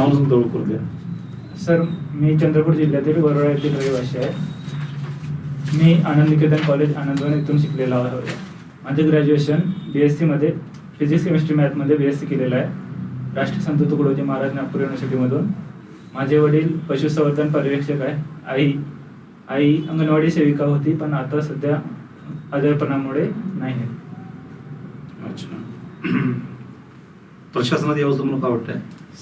नाव सांगता द्या. सर मी चंद्रपूर जिल्ह्यातील वरोळा येथील रहिवासी आहे. मी आनंद निकेतन कॉलेज आनंदवन इथून शिकलेलो आहे. माझे ग्रॅज्युएशन बी एस सीमध्ये फिजिक्स केमिस्ट्री मॅथमध्ये बी एस सी केलेलं आहे. राष्ट्रीय संत तुकडोजी महाराज नागपूर युनिव्हर्सिटीमधून माझे वडील पशुसंवर्धन पर्यवेक्षक आहे. आई आई अंगणवाडी सेविका होती पण आता सध्या आजारपणामुळे नाही आहे. अच्छा. प्रशासनात यावं तुम्हाला काय वाटतंय?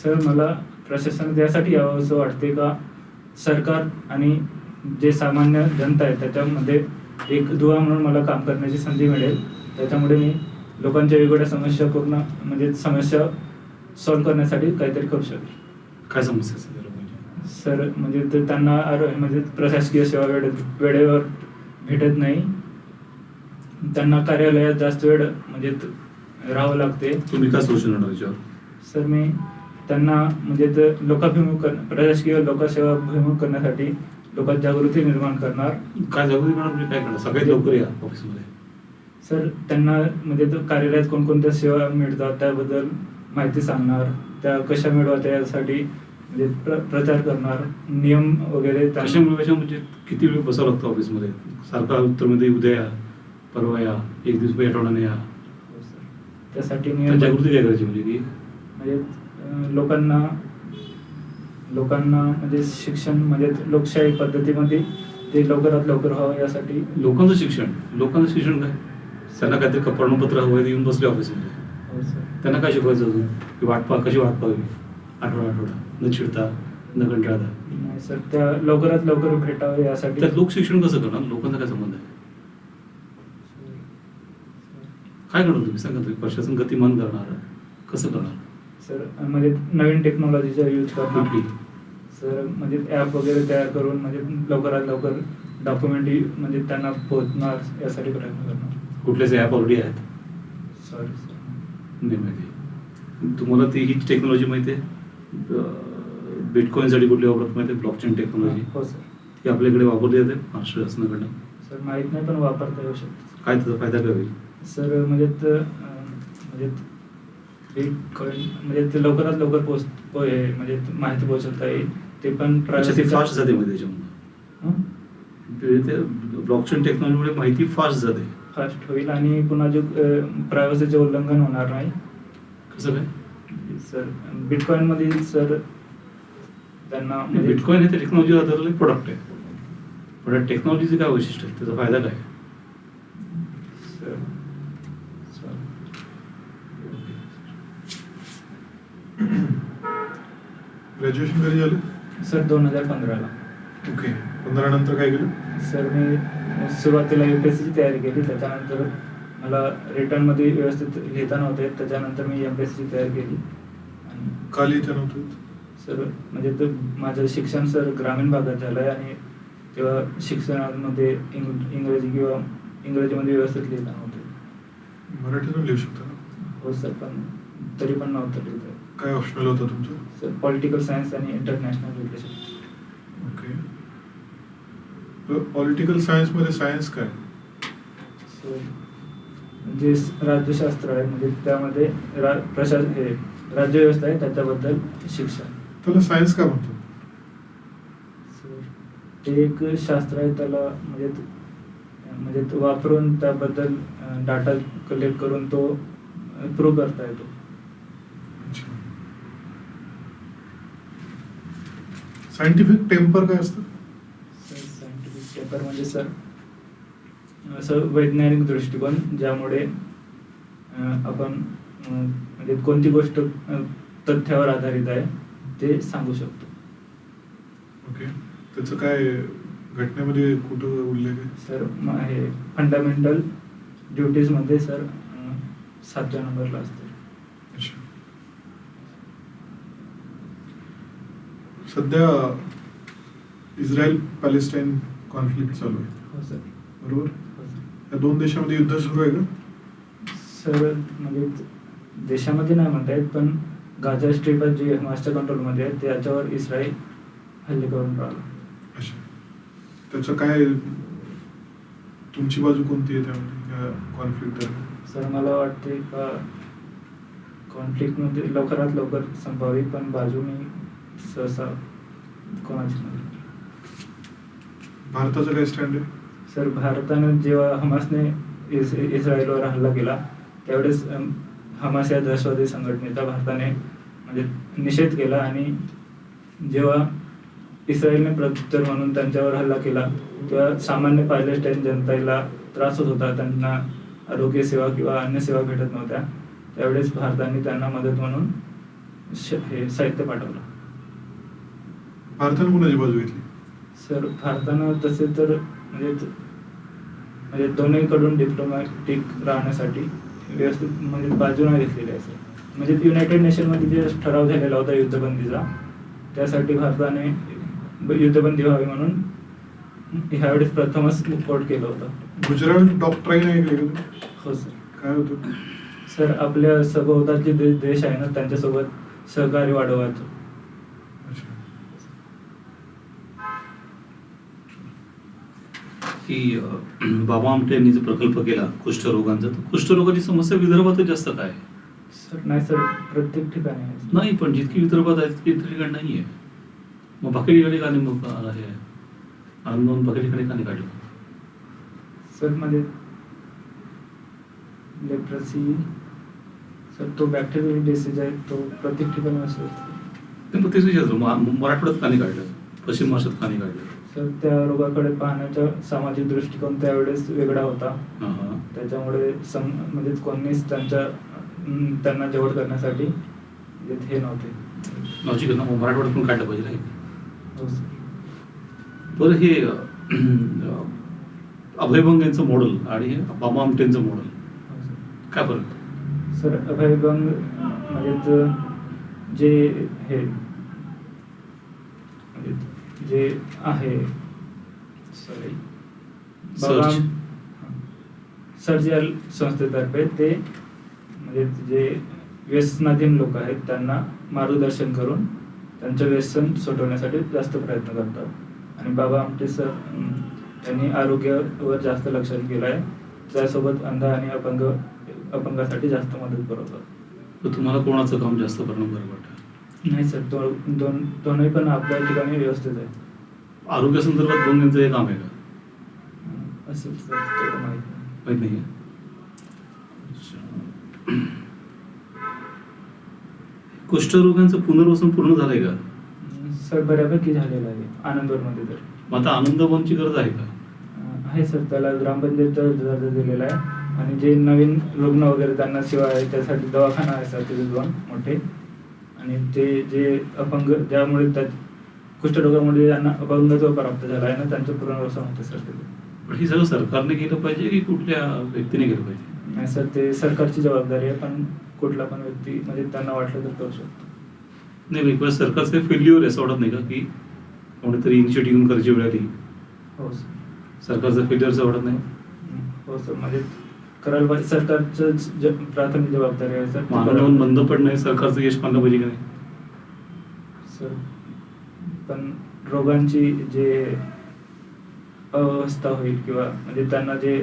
सर मला प्रशासनात यासाठी यावं असं वाटते का? सरकार आणि जे सामान्य जनता आहे त्याच्यामध्ये एक दुवा म्हणून मला काम करण्याची संधी मिळेल. त्याच्यामुळे मी लोकांच्या वेगवेगळ्या समस्या पूर्ण म्हणजे समस्या सॉल्व्ह करण्यासाठी काहीतरी करू शकेल. काय समस्या सर म्हणजे ते त्यांना आरो- म्हणजे प्रशासकीय सेवा वेळे वेळेवर भेटत नाही. त्यांना कार्यालयात जास्त वेळ म्हणजे राहावं लागते. तुम्ही काय याच्यावर? सर मी त्यांना म्हणजे ते लोकाभिमुख प्रशासकीय लोकसेवाभिमुख करण्यासाठी लोकात जागृती निर्माण करणार. काय जागृती करणार तुम्ही काय करणार? सगळ्यात लवकर या ऑफिसमध्ये. सर त्यांना म्हणजे कार्यालयात कोणकोणत्या सेवा मिळतात त्याबद्दल माहिती सांगणार त्या कशा मिळवायच्या यासाठी म्हणजे प्र प्रचार करणार नियम वगैरे कशा म्हणजे किती वेळ बसावं लागतं ऑफिसमध्ये? सारखा उत्तरमध्ये उद्या या परवा या एक दिवस आठवड्याने या. हो. त्यासाठी जागृती काय करायची म्हणजे की म्हणजे लोकांना लोकांना म्हणजे शिक्षण म्हणजे लोकशाही पद्धतीमध्ये ते लवकरात लवकर व्हावं यासाठी. लोकांचं शिक्षण. लोकांचं शिक्षण काय? त्यांना काहीतरी क- प्रमाणपत्र हवं येऊन बसले ऑफिसमध्ये हो सर त्यांना काय शिकवायचं अजून? की वाट पा कशी वाट पाहावी आठवडा आठवडा. न चिडता न कंटाळता. नाही सर त्या लवकरात लवकर भेटावं यासाठी. त्यात लोक शिक्षण कसं करणार? लोकांचा काय संबंध आहे? काय करणार तुम्ही? सांगा तुम्ही. प्रशासन गतिमान करणार कसं करणार? सर म्हणजे नवीन टेक्नॉलॉजीचा यूज कुठली? सर म्हणजे ॲप वगैरे तयार करून म्हणजे लवकरात लवकर डॉक्युमेंट म्हणजे त्यांना पोहोचणार यासाठी प्रयत्न करणार. कुठलेच ॲप ऑलरेडी आहेत? सॉरी सर नाही माहिती. तुम्हाला ती हीच टेक्नॉलॉजी माहिती आहे? बिटकॉईनसाठी कुठली वापरत माहिती आहे? ब्लॉकचेन टेक्नॉलॉजी हो सर ती आपल्याकडे वापरली जाते महाराष्ट्र शासनाकडनं. सर माहीत नाही पण वापरता येऊ शकतो. काय त्याचा फायदा काय होईल? सर म्हणजे त- म्हणजे म्हणजे ते लवकरात लवकर पोच पो- हे म्हणजे माहिती पोहोचवता येईल. ते पण ते फास्ट जाते मध्ये त्याच्यामुळे? ते ब्लॉकचेन टेक्नॉलॉजीमुळे माहिती फास्ट जाते. फास्ट होईल आणि पुन्हा जो प्रायव्हसीचे उल्लंघन होणार नाही. कसं काय? सर बिटकॉइनमध्ये सर त्यांना म्हणजे बिटकॉईन हे टेक्नॉलॉजी आधारलेलं प्रोडक्ट आहे. पण या टेक्नॉलॉजीचे काय वैशिष्ट्य आहे? त्याचा फायदा काय सर सर ग्रॅज्युएशन कधी झालं? सर दोन हजार पंधराला. ओके पंधरा नंतर काय केलं? सर मी सुरुवातीला यू पी एस सीची तयारी केली. त्याच्यानंतर मला रिटर्नमध्ये व्यवस्थित लिहिता नव्हते. त्याच्यानंतर मी एम पी एस सीची तयारी केली. आणि का लिहिता नव्हतं? सर म्हणजे ते माझं शिक्षण सर ग्रामीण भागात झालं आहे आणि तेव्हा शिक्षणामध्ये इंग इंग्रजी किंवा इंग्रजीमध्ये व्यवस्थित लिहिता नव्हते. मराठीतून लिहू शकता हो सर पण तरी पण नव्हतं लिहिता. काय ऑप्शनल होतं तुमचं? सर पॉलिटिकल सायन्स आणि इंटरनॅशनल रिलेशन ओके पॉलिटिकल सायन्समध्ये सायन्स काय? जे राज्यशास्त्र आहे म्हणजे त्यामध्ये रा प्रशास हे राज्यव्यवस्था आहे त्याच्याबद्दल शिक्षण. त्याला सायन्स का म्हणतो ते एक शास्त्र आहे त्याला म्हणजे म्हणजे वापरून त्याबद्दल डाटा कलेक्ट करून तो प्रूव्ह करता येतो अच्छा सायंटिफिक टेम्पर काय असतं? सायंटिफिक पेपर म्हणजे सर असं वैज्ञानिक दृष्टिकोन ज्यामुळे आपण म्हणजे कोणती गोष्ट तथ्यावर आधारित आहे ते सांगू शकतो. ओके. त्याचं काय घटनेमध्ये कुठं उल्लेख आहे? सर हे फंडामेंटल ड्युटीजमध्ये सर सातव्या नंबरला असते. अच्छा. सध्या इस्रायल पॅलेस्टाईन कॉन्फ्लिक्ट चालू आहे. हो सर. बरोबर? हो या दोन देशामध्ये युद्ध सुरू आहे का? सर म्हणजे देशामध्ये नाही म्हणता येत पण गाझा स्ट्रीप जे हमासच्या कंट्रोलमध्ये आहे त्याच्यावर इस्रायल हल्ले करून राहिला. अच्छा. त्याचं काय तुमची बाजू कोणती आहे त्यामध्ये कॉन्फ्लिक्ट सर मला वाटते का कॉन्फ्लिक्टमध्ये लवकरात लवकर संपावी पण बाजू मी सहसा कोणाची नाही. भारताचं काय स्टँड आहे? सर भारतानं जेव्हा हमासने इस इस्रायलवर हल्ला केला त्यावेळेस हमास या दहशतवादी संघटनेचा भारताने म्हणजे निषेध केला आणि जेव्हा इस्रायलने प्रत्युत्तर म्हणून त्यांच्यावर हल्ला केला तेव्हा सामान्य पॅलेस्टाईन जनतेला त्रास होत होता. त्यांना आरोग्य सेवा किंवा अन्य सेवा भेटत नव्हत्या. त्यावेळेस भारताने त्यांना मदत म्हणून हे साहित्य पाठवलं. भारतानं कुणाची बाजू घेतली? सर भारतानं तसे तर म्हणजे म्हणजे दोन्हीकडून डिप्लोमॅटिक राहण्यासाठी व्यवस्थित म्हणजे बाजू नाही घेतलेली आहे सर. म्हणजे युनायटेड नेशनमध्ये जे ठराव झालेला होता युद्धबंदीचा त्यासाठी भारताने युद्धबंदी व्हावी म्हणून ह्यावेळेस प्रथमच कोट केलं होतं. गुजरात डॉक्टराईन ऐकले का तुम्ही? हो सर. काय होतं? सर आपल्या सभोवताचे जे देश आहे ना त्यांच्यासोबत सहकार्य वाढवायचं अच्छा की बाबा आमटे यांनी जो प्रकल्प केला कुष्ठरोगांचा तर कुष्ठरोगाची समस्या विदर्भातच जास्त काय आहे? सर नाही सर प्रत्येक ठिकाणी. नाही पण जितकी विदर्भात आहे तितकी इतर ठिकाणी नाही आहे मग बाकी ठिकाणी का नाही मग हे आनंद बाकी ठिकाणी का नाही काढलं? सर म्हणजे लेप्रसी सर तो बॅक्टेरियल डिसीज आहे तो प्रत्येक ठिकाणी असतो. ते मग तेच विचारतो मराठवाड्यात का नाही काढलं? पश्चिम महाराष्ट्रात का नाही काढलं? सर त्या रोगाकडे पाहण्याचा सामाजिक दृष्टिकोन त्यावेळेस वेगळा होता. त्याच्यामुळे सम म्हणजे कोणीच त्यांच्या त्यांना जवळ करण्यासाठी हे नव्हते. लॉजिक मराठवाड्यात पण काढलं पाहिजे नाही हो? बरं हे अभयभंग यांचं मॉडेल आणि बाबा आमटेंचं मॉडेल काय फरक सर अभयभंग म्हणजे ज- हे जे आहे. सॉरी या संस्थेतर्फे ते म्हणजे जे व्यसनाधीन लोक आहेत त्यांना मार्गदर्शन करून त्यांचं व्यसन सुटवण्यासाठी जास्त प्रयत्न करतात. आणि बाबा आमटे सर त्यांनी आरोग्यावर जास्त लक्ष केलं आहे त्यासोबत अंध आणि अपंग अपंगासाठी जास्त मदत करवतात तर तुम्हाला कोणाचं काम जास्त करणं बरं वाटतं? नाही सर दो, दोन दोनही पण आपल्या ठिकाणी व्यवस्थित आहे आरोग्यासंदर्भात दोन यांचं हे काम आहे का? अं, असं सर तेवढं माहीत नाही. माहीत नाही कुष्ठरोगांचं पुनर्वसन पूर्ण झालंय का? अं, सर बऱ्यापैकी झालेलं आहे आनंदवरमध्ये तर. मग आता आनंदवनची गरज आहे का? अं, आहे सर त्याला ग्रामपंचायतचा दर्जा दिलेला आहे. आणि जे नवीन रुग्ण वगैरे त्यांना सेवा आहे त्यासाठी दवाखाना आहे सर तिथे दोन मोठे. आणि ते जे अपंग ज्यामुळे त्या कुष्ठरोगामुळे ज्यांना अपंगत्व प्राप्त झाला आहे ना त्यांचं पुनर्वसन होतं सर पण हे सगळं सरकारने केलं पाहिजे की कुठल्या व्यक्तीने केलं पाहिजे? नाही सर ते सरकारची जबाबदारी आहे पण कुठला पण व्यक्ती म्हणजे त्यांना वाटलं तर करू शकतो. नाही पण सरकारचं फेल्युअर आहे असं वाटत नाही का की कोणीतरी इनिशिएटिव्ह घेऊन करायची वेळ आली हो सर. सरकारचं फेल्युअर असं वाटत नाही? हो सर म्हणजे करायला पाहिजे सरकारचं प्राथमिक जबाबदारी आहे सर. मग आनंदवन बंद नाही सरकारचं यश मानलं पाहिजे की नाही? सर पण रोगांची जे अवस्था होईल किंवा म्हणजे त्यांना जे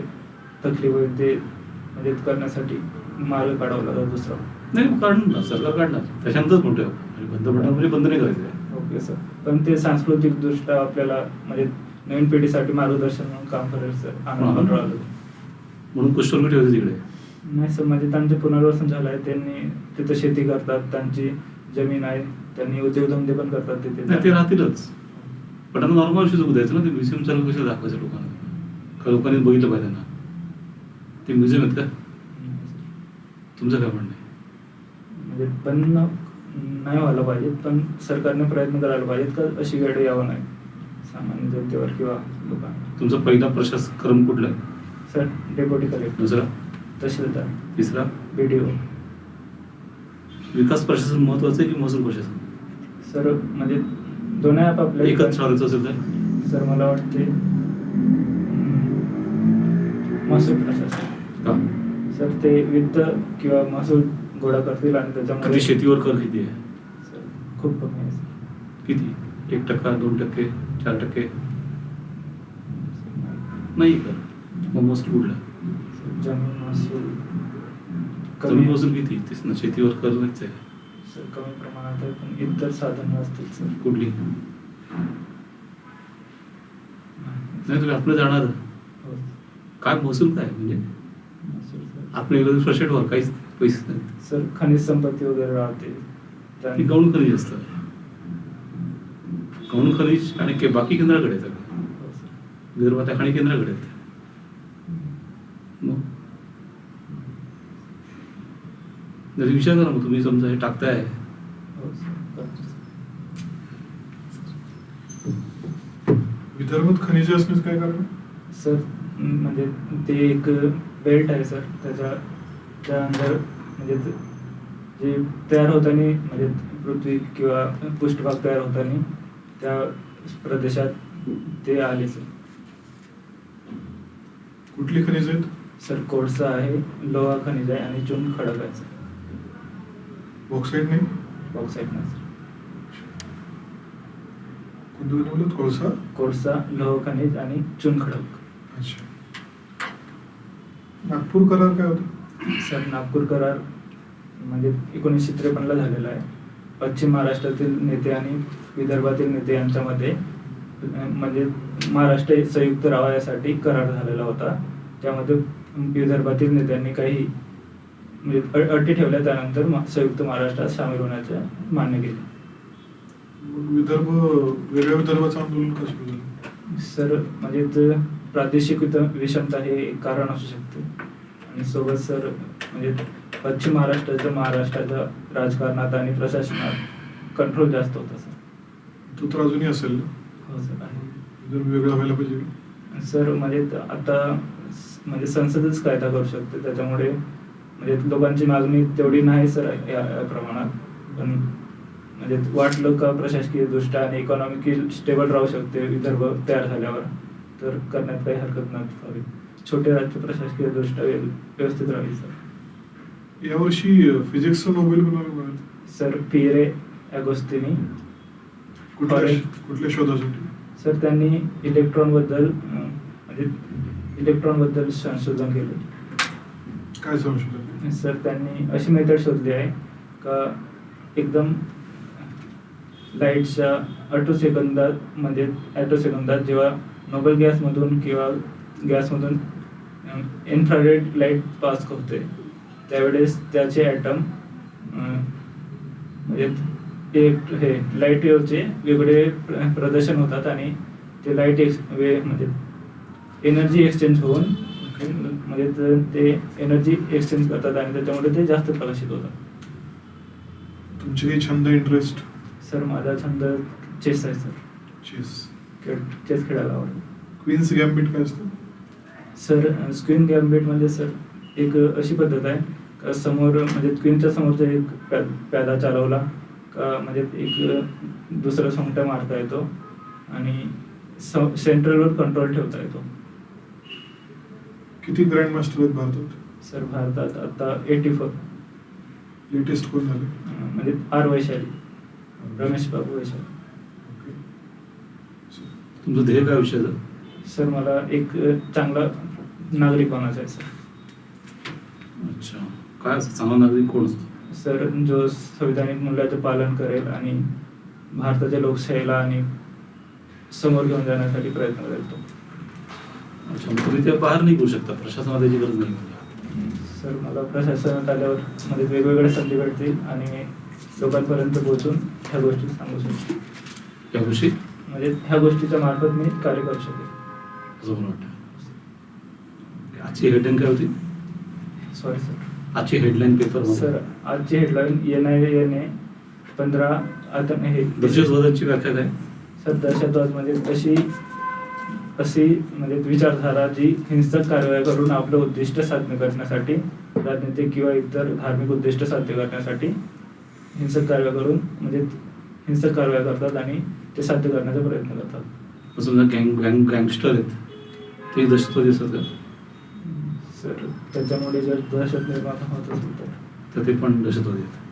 तकलीफ होईल ते म्हणजे करण्यासाठी मार्ग काढावा लागेल दुसरा. नाही काढणार सरकार काढणार. त्याच्यानंतरच आपण. आणि बंद पडणार म्हणजे बंद नाही करायचं. Okay sir. पण ते सांस्कृतिक दृष्ट्या आपल्याला म्हणजे नवीन पिढीसाठी मार्गदर्शन म्हणून काम करेल सर. राहिलो म्हणून कुष्ठरोगी ठेवायचं तिकडे. नाही सर म्हणजे त्यांचे पुनर्वसन झालं आहे. त्यांनी तिथं शेती करतात त्यांची जमीन आहे. त्यांनी उद्योगधंदे पण करतात तिथे. नाही ते राहतीलच. पण आता नॉर्मल जगू द्यायचं ना ते म्युझियम चालू कसं दाखवायचं लोकांना? का लोकांनी बघितलं पाहिजे ना? ते म्युझियम आहेत का? तुमचं काय म्हणणं आहे? म्हणजे पण नाही व्हायला पाहिजे पण सरकारने प्रयत्न करायला पाहिजेत का अशी गाडी यावं नाही? सामान्य जनतेवर किंवा लोकांना तुमचा पहिला प्रशासक क्रम कुठला आहे? Sir deputy collector. दुसरा? तहसीलदार तिसरा? बी डी ओ विकास प्रशासन महत्वाचं आहे की महसूल प्रशासन? सर म्हणजे दोन्ही आपापल्या एकच ठरवायचं असेल तर? सर मला वाटते हम्म, महसूल प्रशासन. का? सर ते वित्त किंवा महसूल गोळा करतील आणि त्याच्यामध्ये शेतीवर कर किती आहे? सर खूप कमी आहे सर. किती? एक टक्का दोन टक्के चार टक्के? नाही. नाही का मग महसूल कुठला जमीन महसूल जमीन महसूल किती? तेच ना शेतीवर कर नाहीच आहे. सर कमी प्रमाणात आहे पण इतर साधनं असतील सर. कुठली? नाही तुम्ही आपण जाणार. हो. काय महसूल काय म्हणजे? Sir, sir. आपण एकदा प्रॉस्टेट वर काहीच पैसे नाहीत सर खनिज संपत्ती वगैरे राहते. त्या- ती गौण खनिज असतं. गौण खनिज आणि के बाकी केंद्राकडे सगळं. हो, सर. विदर्भात त्या खाणी केंद्राकडे आहेत मग जरी विचार करा मग तुम्ही समजा हे टाकताय हो. विदर्भात खनिजे असण्याचं काय कारण? सर म्हणजे ते एक बेल्ट आहे सर त्याच्या त्या अंदर म्हणजे जे तयार होताना म्हणजे पृथ्वी किंवा पृष्ठभाग तयार होताना त्या प्रदेशात ते आले सर कुठली खनिज आहेत सर कोळसा आहे लोहा खनिज आहे आणि चुन खडक आहे सर बॉक्साईट नाही? बॉक्साईट नाही बोलत? कोळसा? कोळसा लोह खनिज आणि चुन खडक अच्छा. नागपूर करार काय होतं? सर नागपूर करार म्हणजे एकोणीसशे त्रेपन्नला झालेला आहे. पश्चिम महाराष्ट्रातील नेते आणि विदर्भातील नेते यांच्यामध्ये म्हणजे महाराष्ट्र संयुक्त राहावा यासाठी करार झालेला होता. त्यामध्ये विदर्भातील नेत्यांनी काही म्हणजे अटी ठेवल्या त्यानंतर संयुक्त महाराष्ट्रात सामील होण्याचे मान्य केले. विदर्भ वेगळ्या विदर्भाचं आंदोलन कसं सर म्हणजे प्रादेशिक विषमता हे एक कारण असू शकते. आणि सोबत सर म्हणजे पश्चिम महाराष्ट्राचं महाराष्ट्राच्या राजकारणात आणि प्रशासनात कंट्रोल जास्त होता सर. तो तर अजूनही असेल हो सर आहे. वेगळा व्हायला पाहिजे सर म्हणजे आता म्हणजे संसदच कायदा करू शकते त्याच्यामुळे म्हणजे लोकांची मागणी तेवढी नाही सर या प्रमाणात. पण म्हणजे वाटलं का प्रशासकीय दृष्ट्या आणि इकॉनॉमिकली स्टेबल राहू शकते विदर्भ तयार झाल्यावर. तर करण्यात काही हरकत नसावी छोटे राज्य प्रशासकीय दृष्ट्या व्यव- व्यवस्थित राहील सर यावर्षी फिजिक्सचा नोबेल कोणाला मिळाला? सर पिरे अगोस्तिनी कुठल्या शोधासाठी? सर त्यांनी इलेक्ट्रॉनबद्दल म्हणजे इलेक्ट्रॉनबद्दल संशोधन केले. काय संशोधन? सर त्यांनी अशी मेथड शोधली आहे का एकदम लाईटच्या अटो सेकंदात म्हणजे ॲटो सेकंदात जेव्हा नोबल गॅसमधून किंवा गॅसमधून इन्फ्रारेड लाइट पास होते त्यावेळेस त्याचे ॲटम म्हणजे एक हे लाइट वेव्हचे वेगळे प्रदर्शन होतात आणि ते लाइट एक्स वे म्हणजे एनर्जी एक्सचेंज होऊन म्हणजे ते- ते एनर्जी एक्सचेंज करतात आणि त्याच्यामुळे ते जास्त प्रकाशित होतात तुमचे काही छंद इंटरेस्ट सर माझा छंद चेस आहे सर. चेस खेळ चेस खेळायला आवडतं. क्वीन्स गॅम्बिट काय असतं? सर स्क्रीन गॅम्बिट म्हणजे सर एक अशी पद्धत आहे. का समोर म्हणजे स्क्रीनच्या समोरचा एक प्या प्यादा चालवला. का म्हणजे एक दुसरा सोंगटा मारता येतो. आणि सेंट्रलवर कंट्रोल ठेवता येतो. किती ग्रँड मास्टर आहेत भारतात? सर भारतात आता एटी फोर लेटेस्ट कोण झाले? म्हणजे आर वैशाली रमेश बाबू वैशाली. ओके. तुमचं ध्येय काय विषयाचं सर मला एक अ, चांगला नागरिक बनायचा आहे सर. अच्छा. काय असतं? चांगला नागरिक कोण असतो? सर जो संविधानिक मूल्याचं पालन करेल आणि भारताच्या लोकशाहीला आणि समोर घेऊन जाण्यासाठी प्रयत्न करेल तो. अच्छा मग तुम्ही ते बाहेर निघू शकता प्रशासनात त्याची गरज नाही. सर मला प्रशासनात आल्यावर म्हणजे वेगवेगळ्या संधी भेटतील आणि लोकांपर्यंत पोहोचून ह्या गोष्टी सांगू शकतो. या गोष्टी? म्हणजे ह्या गोष्टीच्या मार्फत मी कार्य करू शकेल असं मला वाटतं. आजची हेडलाईन काय होती? सॉरी सर आजची हेडलाईन पेपर सर आजची headline N I N A पंधरा आता हे. दहशतवादाची व्याख्या काय? सर दहशतवाद म्हणजे अशी अशी म्हणजे विचारधारा जी हिंसक कारवाया करून आपलं उद्दिष्ट साध्य करण्यासाठी राजनीतिक किंवा इतर धार्मिक उद्दिष्ट साध्य करण्यासाठी हिंसक कारवाया करून म्हणजे हिंसक कारवाया करतात आणि ते साध्य करण्याचा प्रयत्न करतात. समजा गँग गँग गँगस्टर आहेत ते दहशतवादी असतात का सर त्याच्यामुळे जर दहशत निर्माण होत असेल तर? तर ते पण दहशतवादी आहेत.